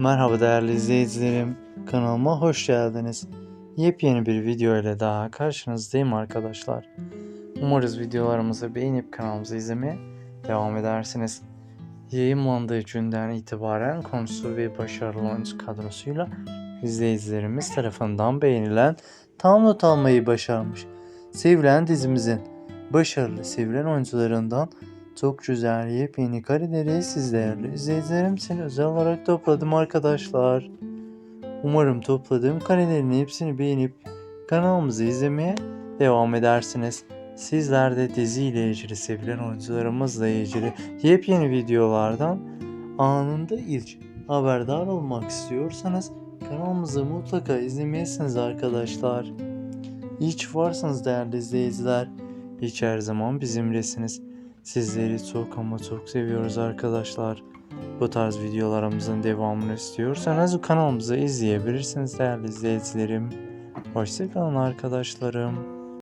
Merhaba değerli izleyicilerim. Kanalıma hoş geldiniz. Yepyeni bir video ile daha karşınızdayım arkadaşlar. Umarız videolarımızı beğenip kanalımızı izlemeye devam edersiniz. Yayınlandığı günden itibaren konusu ve başarılı oyuncu kadrosuyla izleyicilerimiz tarafından beğenilen tam not almayı başarmış. Sevilen dizimizin başarılı sevilen oyuncularından çok güzel yepyeni kareleri siz değerli izleyicilerim için özel olarak topladım arkadaşlar. Umarım topladığım karelerin hepsini beğenip kanalımızı izlemeye devam edersiniz. Sizler de diziyle ilgili sevilen oyuncularımızla ilgili yepyeni videolardan anında ilk haberdar olmak istiyorsanız kanalımızı mutlaka izlemeyesiniz arkadaşlar. Hiç varsınız değerli izleyiciler. Hiç her zaman bizimlesiniz. Sizleri çok ama çok seviyoruz arkadaşlar. Bu tarz videolarımızın devamını istiyorsanız kanalımızı izleyebilirsiniz değerli izleyicilerim. Hoşçakalın arkadaşlarım.